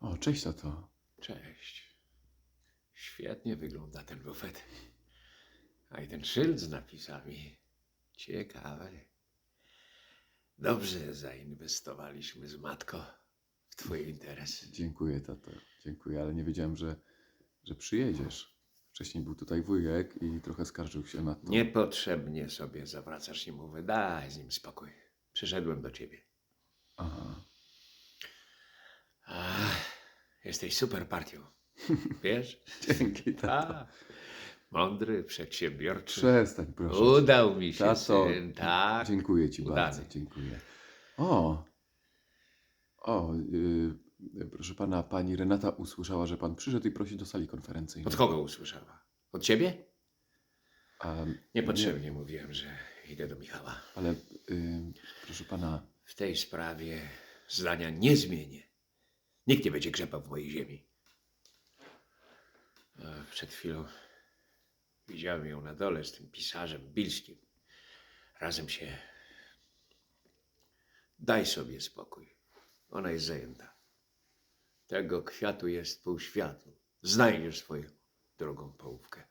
O, cześć tato. Cześć. Świetnie wygląda ten bufet. A i ten szyld z napisami. Ciekawe. Dobrze zainwestowaliśmy z matką w twój interes. Dziękuję tato, dziękuję, ale nie wiedziałem, że, że przyjedziesz. Wcześniej był tutaj wujek i trochę skarżył się na to. Niepotrzebnie sobie zawracasz niemu daj z nim spokój. Przyszedłem do ciebie. Jesteś super partią. Wiesz? Dzięki tato. A, mądry, przedsiębiorczy. Przestań proszę. Udał mi się, Tato, syn, tak. Dziękuję ci Udany. bardzo, dziękuję. O, o, y, proszę pana, pani Renata usłyszała, że pan przyszedł i prosi do sali konferencyjnej. Od kogo usłyszała? Od ciebie? A, Niepotrzebnie mówiłem, że idę do Michała. ale, y, proszę pana, W tej sprawie zdania nie zmienię. Nikt nie będzie grzebał w mojej ziemi. Przed chwilą widziałem ją na dole z tym pisarzem Bilskim. Razem się. Daj sobie spokój. Ona jest zajęta. Tego kwiatu jest pół światu. Znajdziesz swoją drugą połówkę.